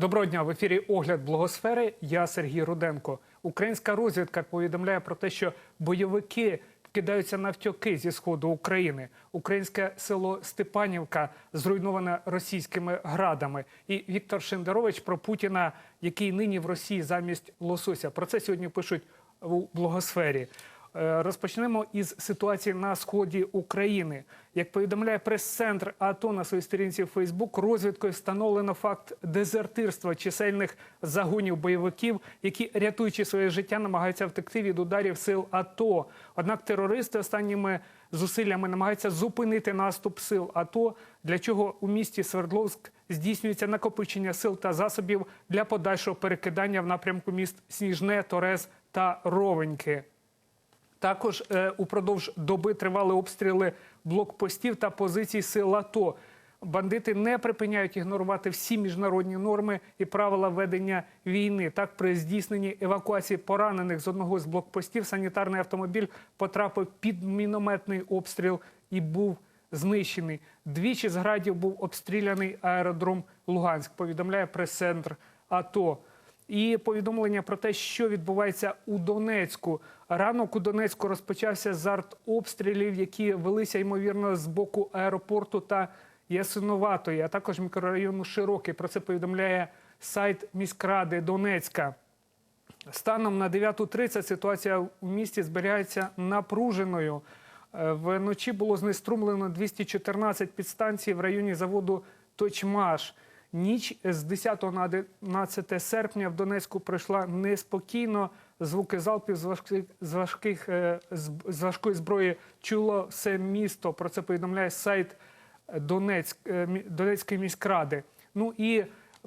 Доброго дня в ефірі Огляд Благосфери. Я Сергій Руденко. Українська розвідка повідомляє про те, що бойовики кидаються навтьоки зі сходу України. Українське село Степанівка зруйноване російськими градами. І Віктор Шендерович про Путіна, який нині в Росії замість лосося. Про це сьогодні пишуть у Благосфері. Е, Розпочнемо із ситуації на сході України. Як повідомляє прес-центр АТО на своїй сторінці в Фейсбук, розвідкою встановлено факт дезертирства чисельних загонів бойовиків, які, рятуючи своє життя, намагаються втекти від ударів сил АТО. Однак терористи останніми зусиллями намагаються зупинити наступ сил АТО, для чого у місті Свердловськ здійснюється накопичення сил та засобів для подальшого перекидання в напрямку міст Сніжне, Торез та Ровеньки. Також е, упродовж доби тривали обстріли блокпостів та позицій сил АТО. Бандити не припиняють ігнорувати всі міжнародні норми і правила ведення війни. Так, при здійсненні евакуації поранених з одного з блокпостів санітарний автомобіль потрапив під мінометний обстріл і був знищений. Двічі з градів був обстріляний аеродром Луганськ. Повідомляє прес-центр АТО. І повідомлення про те, що відбувається у Донецьку. Ранок у Донецьку розпочався з артобстрілів, які велися ймовірно з боку аеропорту та Ясиноватої, а також мікрорайону Широкий. Про це повідомляє сайт міськради Донецька. Станом на 9.30 ситуація у місті зберігається напруженою. Е, Вночі було знеструмлено 214 підстанцій в районі заводу Точмаш. Ніч з 10 на 11 серпня в Донецьку пройшла неспокійно. Звуки залпів з важких, з важких е, з, важкої зброї чуло все місто. Про це повідомляє сайт Донецьк, е, Донецької міськради. Ну і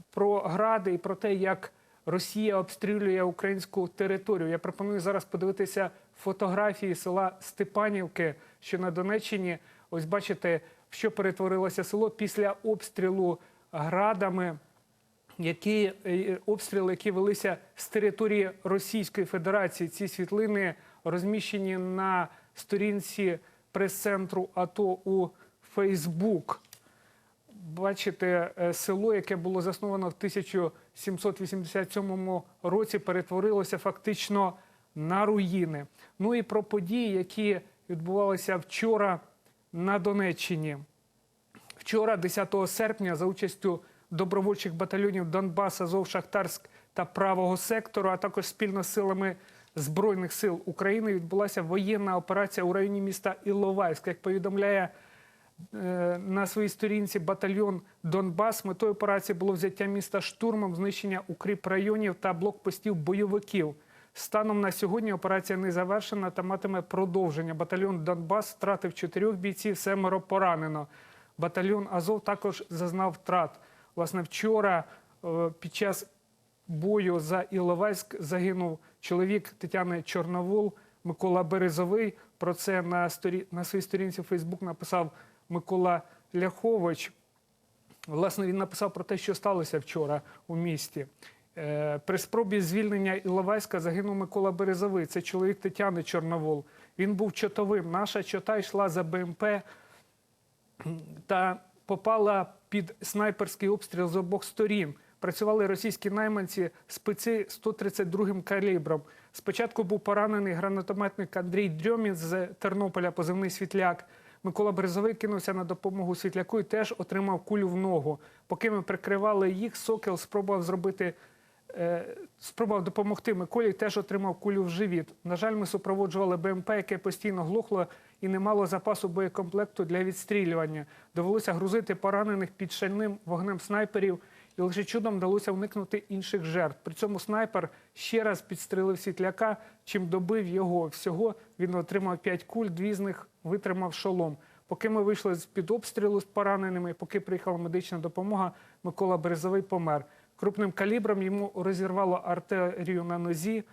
про гради, і про те, як Росія обстрілює українську територію. Я пропоную зараз подивитися фотографії села Степанівки, що на Донеччині. Ось бачите, що перетворилося село після обстрілу градами які е, обстріли, які велися з території Російської Федерації. Ці світлини розміщені на сторінці прес-центру АТО у Фейсбук. Бачите, е, село, яке було засновано в 1787 році, перетворилося фактично на руїни. Ну і про події, які відбувалися вчора на Донеччині. Вчора, 10 серпня, за участю добровольчих батальйонів Донбас, Азов, Шахтарськ та правого сектору, а також спільно з силами Збройних сил України відбулася воєнна операція у районі міста Іловайськ. Як повідомляє е, на своїй сторінці батальйон Донбас, метою операції було взяття міста штурмом, знищення укріп районів та блокпостів бойовиків. Станом на сьогодні операція не завершена та матиме продовження. Батальйон Донбас втратив чотирьох бійців, семеро поранено. Батальйон Азов також зазнав втрат. Власне, вчора е, під час бою за Іловайськ загинув чоловік Тетяни Чорновол, Микола Березовий. Про це на, сторі... на своїй сторінці в Фейсбук написав Микола Ляхович. Власне, він написав про те, що сталося вчора у місті. Е, При спробі звільнення Іловайська загинув Микола Березовий. Це чоловік Тетяни Чорновол. Він був чотовим. Наша чота йшла за БМП та попала під снайперський обстріл з обох сторін. Працювали російські найманці спеці 132 калібром. Спочатку був поранений гранатометник Андрій Дрьомін з Тернополя, позивний світляк. Микола Березовий кинувся на допомогу світляку і теж отримав кулю в ногу. Поки ми прикривали їх, Сокіл спробував зробити е, спробував допомогти Миколі, теж отримав кулю в живіт. На жаль, ми супроводжували БМП, яке постійно глухло і не мало запасу боєкомплекту для відстрілювання. Довелося грузити поранених під шальним вогнем снайперів, і лише чудом вдалося уникнути інших жертв. При цьому снайпер ще раз підстрелив світляка, чим добив його. Всього він отримав п'ять куль, дві з них витримав шолом. Поки ми вийшли з під обстрілу з пораненими, поки приїхала медична допомога, Микола Березовий помер. Крупним калібром йому розірвало артерію на нозі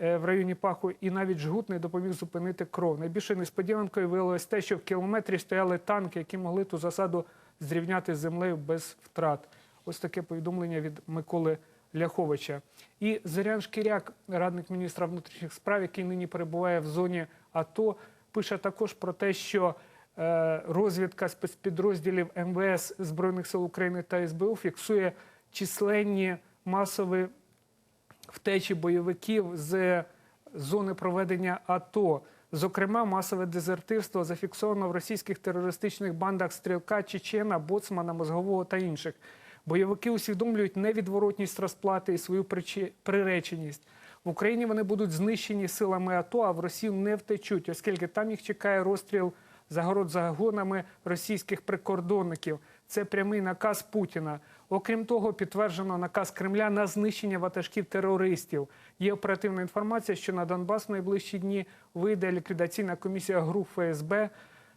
в районі паху, і навіть жгут не допоміг зупинити кров. Найбільшою несподіванкою виявилось те, що в кілометрі стояли танки, які могли ту засаду зрівняти з землею без втрат. Ось таке повідомлення від Миколи Ляховича. І Зорян Шкіряк, радник міністра внутрішніх справ, який нині перебуває в зоні АТО, пише також про те, що е, розвідка спецпідрозділів МВС Збройних сил України та СБУ фіксує численні масові втечі бойовиків з зони проведення АТО. Зокрема, масове дезертирство зафіксовано в російських терористичних бандах Стрілка, Чечена, Боцмана, Мозгового та інших. Бойовики усвідомлюють невідворотність розплати і свою приреченість. В Україні вони будуть знищені силами АТО, а в Росію не втечуть, оскільки там їх чекає розстріл загород загонами російських прикордонників. Це прямий наказ Путіна. Окрім того, підтверджено наказ Кремля на знищення ватажків терористів. Є оперативна інформація, що на Донбас в найближчі дні вийде ліквідаційна комісія груп ФСБ,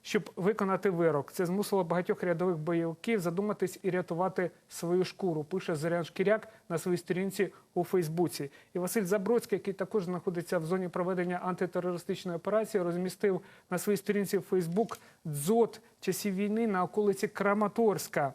щоб виконати вирок. Це змусило багатьох рядових бойовиків задуматись і рятувати свою шкуру. Пише Зорян Шкіряк на своїй сторінці у Фейсбуці. І Василь Забродський, який також знаходиться в зоні проведення антитерористичної операції, розмістив на своїй сторінці в Фейсбук дзот часів війни на околиці Краматорська.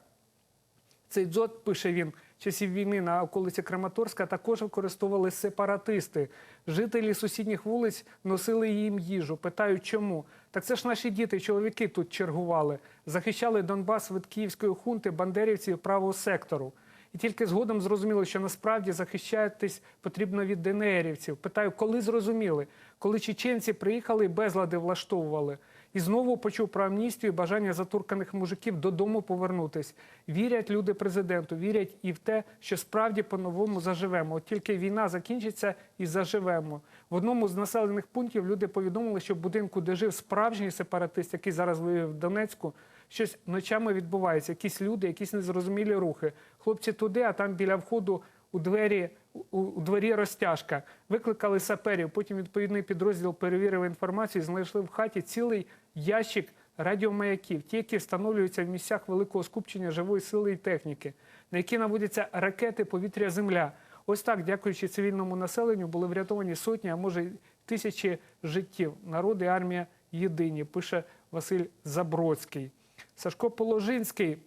Цей дзот, пише він, часів війни на околиці Краматорська також використовували сепаратисти. Жителі сусідніх вулиць носили їм їжу. Питають, чому? Так це ж наші діти, чоловіки тут чергували, захищали Донбас від київської хунти, бандерівців правого сектору. І тільки згодом зрозуміли, що насправді захищатись потрібно від ДНРівців. Питаю, коли зрозуміли? Коли чеченці приїхали і безлади влаштовували. І знову почув про амністію і бажання затурканих мужиків додому повернутись. Вірять люди президенту, вірять і в те, що справді по-новому заживемо. От тільки війна закінчиться і заживемо. В одному з населених пунктів люди повідомили, що в будинку, де жив справжній сепаратист, який зараз воює в Донецьку, щось ночами відбувається. Якісь люди, якісь незрозумілі рухи. Хлопці туди, а там біля входу у двері у, у дворі розтяжка. Викликали саперів. Потім відповідний підрозділ перевірив інформацію. Знайшли в хаті цілий ящик радіомаяків, ті, які встановлюються в місцях великого скупчення живої сили і техніки, на які наводяться ракети, повітря, земля. Ось так, дякуючи цивільному населенню, були врятовані сотні, а може й тисячі життів. Народ і армія єдині, пише Василь Забродський. Сашко Положинський,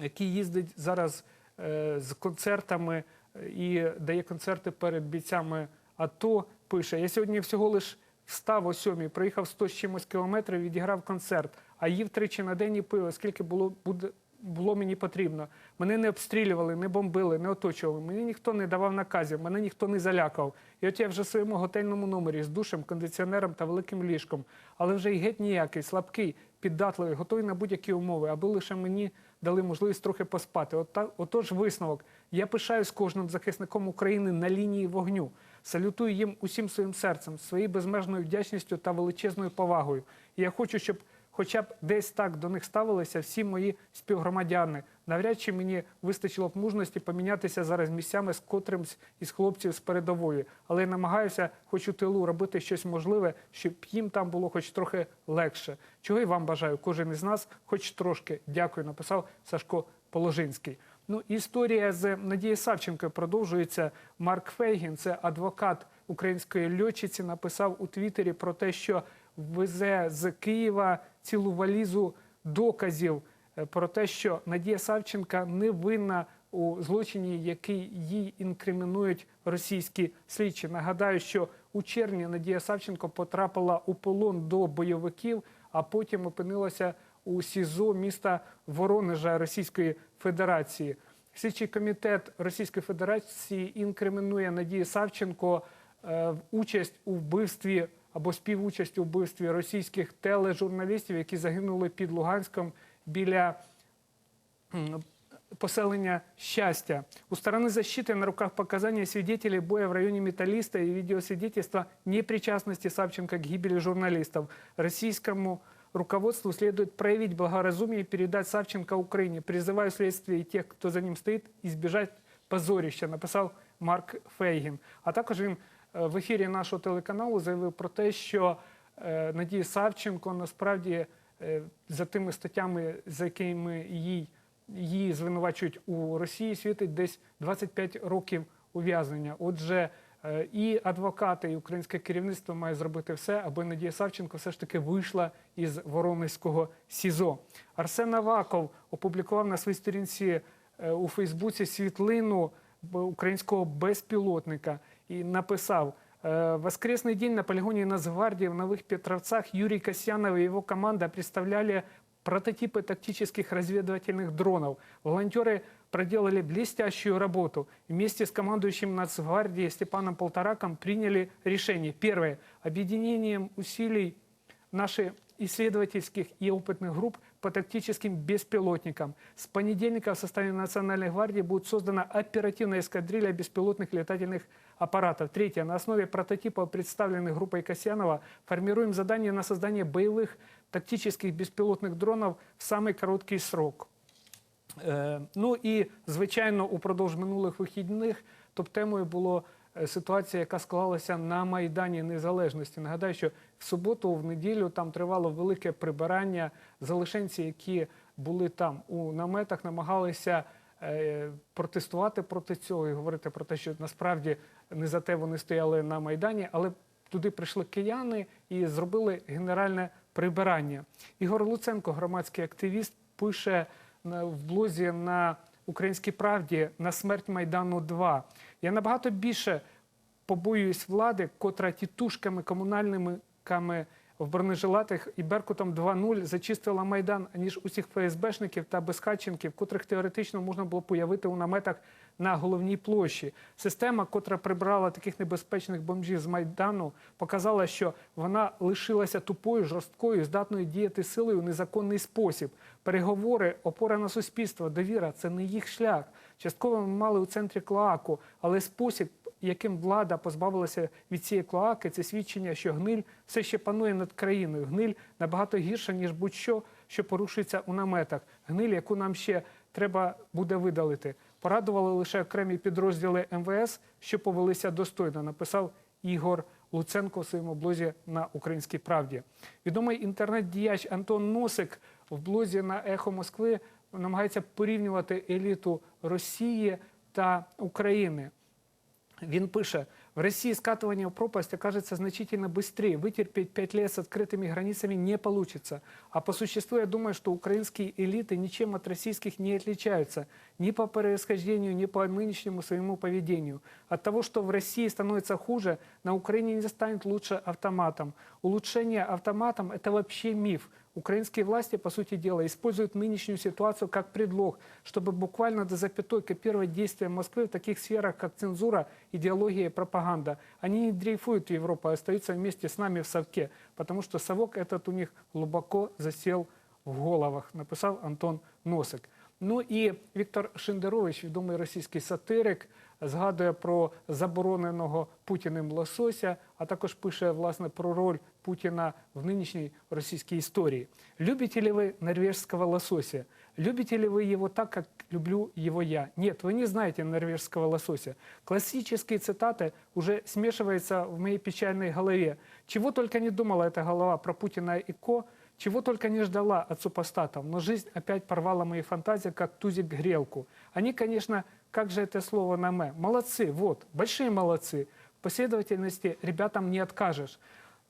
який їздить зараз з концертами е, і дає концерти перед бійцями АТО, пише: Я сьогодні всього лиш встав о сьомій, приїхав 100 з чимось кілометрів, відіграв концерт, а їв тричі на день і пив, оскільки було, буде, було мені потрібно. Мене не обстрілювали, не бомбили, не оточували. Мені ніхто не давав наказів, мене ніхто не залякав. І от я вже в своєму готельному номері з душем, кондиціонером та великим ліжком, але вже й геть ніякий, слабкий, піддатливий, готовий на будь-які умови, аби лише мені дали можливість трохи поспати. От та- отож, висновок. Я пишаюсь кожним захисником України на лінії вогню. Салютую їм усім своїм серцем, своєю безмежною вдячністю та величезною повагою. І я хочу, щоб хоча б десь так до них ставилися всі мої співгромадяни. Навряд чи мені вистачило б мужності помінятися зараз місцями з котримсь із хлопців з передової. Але я намагаюся, хоч у тилу, робити щось можливе, щоб їм там було хоч трохи легше. Чого і вам бажаю, кожен із нас, хоч трошки. Дякую, написав Сашко Положинський. Ну, історія з Надією Савченкою продовжується. Марк Фейгін, це адвокат української льотчиці, написав у Твіттері про те, що везе з Києва цілу валізу доказів е, про те, що Надія Савченка не винна у злочині, який їй інкримінують російські слідчі. Нагадаю, що у червні Надія Савченко потрапила у полон до бойовиків, а потім опинилася у СІЗО міста Воронежа Російської Федерації. Слідчий комітет Російської Федерації інкримінує Надії Савченко е, в участь у вбивстві або співучасть у вбивстві російських тележурналістів, які загинули під Луганськом біля м, поселення «Счастья». У стороны защиты на руках показания свидетелей боя в районе Металлиста и видеосвидетельства непричастности Савченко к гибели журналистов. Российскому руководству следует проявить благоразумие и передать Савченко Украине. Призываю следствие и тех, кто за ним стоит, избежать позорища, написав Марк Фейгін. А також він е, в ефірі нашого телеканалу заявив про те, що е, Надія Савченко насправді е, за тими статтями, за якими їй її звинувачують у Росії, світить десь 25 років ув'язнення. Отже, е, і адвокати, і українське керівництво має зробити все, аби Надія Савченко все ж таки вийшла із Воронезького СІЗО. Арсен Аваков опублікував на своїй сторінці е, у Фейсбуці світлину українського безпілотника і написав. «Э, Воскресный день на полигоне Нацгвардии в Новых Петровцах Юрий Касьянов и его команда представляли прототипы тактических разведывательных дронов. Волонтеры проделали блестящую работу. Вместе с командующим Нацгвардии Степаном Полтораком приняли решение. Первое. Объединением усилий наши исследовательских и опытных групп по тактическим беспилотникам. С понедельника в составе Национальной гвардии будет создана оперативная эскадрилья беспилотных летательных аппаратов. Третье. На основе прототипов, представленных группой Касьянова, формируем задание на создание боевых тактических беспилотных дронов в самый короткий срок. Е, Ну і звичайно, упродовж минулих вихідних топ-темою було е, ситуація, яка склалася на Майдані Незалежності. Нагадаю, що в суботу, в неділю там тривало велике прибирання. Залишенці, які були там у наметах, намагалися е, протестувати проти цього і говорити про те, що насправді не за те вони стояли на Майдані, але туди прийшли кияни і зробили генеральне прибирання. Ігор Луценко, громадський активіст, пише в блозі на Українській правді на смерть Майдану 2. Я набагато більше побоююсь влади, котра тітушками комунальними в бронежилатах і Беркутом 2.0 зачистила Майдан, ніж усіх ФСБшників та безхатченків, котрих теоретично можна було появити у наметах на головній площі. Система, котра прибрала таких небезпечних бомжів з Майдану, показала, що вона лишилася тупою, жорсткою, здатною діяти силою у незаконний спосіб. Переговори, опора на суспільство, довіра це не їх шлях. Частково ми мали у центрі клоаку, але спосіб, яким влада позбавилася від цієї клоаки, це свідчення, що гниль все ще панує над країною. Гниль набагато гірша, ніж будь-що, що порушується у наметах. Гниль, яку нам ще треба буде видалити. Порадували лише окремі підрозділи МВС, що повелися достойно, написав Ігор Луценко у своєму блозі на Українській правді. Відомий інтернет-діяч Антон Носик в блозі на Ехо Москви намагається порівнювати еліту Росії та України. Він пише, в России скатывание в пропасть окажется значительно быстрее. Вытерпеть пять лет с открытыми границами не получится. А по существу я думаю, что украинские элиты ничем от российских не отличаются. Ни по происхождению, ни по нынешнему своему поведению. От того, что в России становится хуже, на Украине не станет лучше автоматом. Улучшение автоматом – это вообще миф. Украинские власти, по сути дела, используют нынешнюю ситуацию как предлог, чтобы буквально до запятой копировать действия Москвы в таких сферах, как цензура, идеология и пропаганда. Они не дрейфуют в Европу, а остаются вместе с нами в совке, потому что совок этот у них глубоко засел в головах, написав Антон Носик. Ну і Віктор Шендерович, відомий російський сатирик, згадує про забороненого Путіним лосося, а також пише власне про роль Путіна в нынешней российской истории. Любите ли вы норвежского лосося? Любите ли вы его так, как люблю его я? Нет, вы не знаете норвежского лосося. Классические цитаты уже смешиваются в моей печальной голове. Чего только не думала эта голова про Путина и Ко, чего только не ждала от супостатов, но жизнь опять порвала мои фантазии, как тузик грелку. Они, конечно, как же это слово на «мэ»? Молодцы, вот, большие молодцы. В последовательности ребятам не откажешь.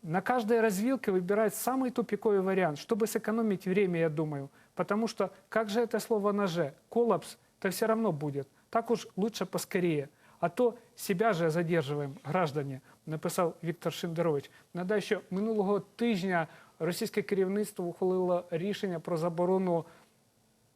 На каждой развилке выбирать самый тупиковый вариант, чтобы сэкономить время, я думаю. Потому что как же это слово на «ж»? Коллапс-то все равно будет. Так уж лучше поскорее. А то себя же задерживаем, граждане, написав Віктор Шендерович. Нагадаю, що минулого тижня російське керівництво ухвалило рішення про заборону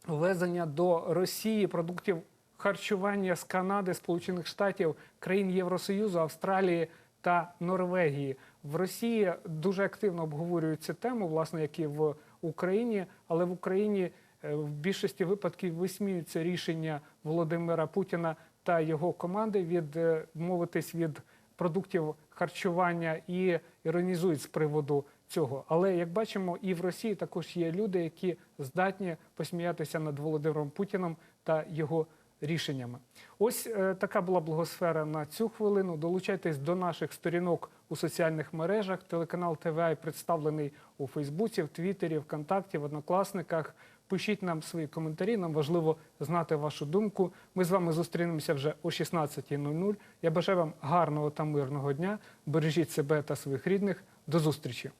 ввезення до Росії продуктів харчування з Канади, Сполучених Штатів, країн Євросоюзу, Австралії та Норвегії. В Росії дуже активно обговорюють тему, власне, як і в Україні, але в Україні е, в більшості випадків висміються рішення Володимира Путіна та його команди відмовитись від продуктів харчування і іронізують з приводу цього. Але як бачимо, і в Росії також є люди, які здатні посміятися над Володимиром Путіном та його рішеннями. Ось е, така була благосфера на цю хвилину. Долучайтесь до наших сторінок у соціальних мережах. Телеканал ТВА представлений у Фейсбуці, в Твіттері, ВКонтакті, в Однокласниках. Пишіть нам свої коментарі. Нам важливо знати вашу думку. Ми з вами зустрінемося вже о 16.00. Я бажаю вам гарного та мирного дня. Бережіть себе та своїх рідних. До зустрічі.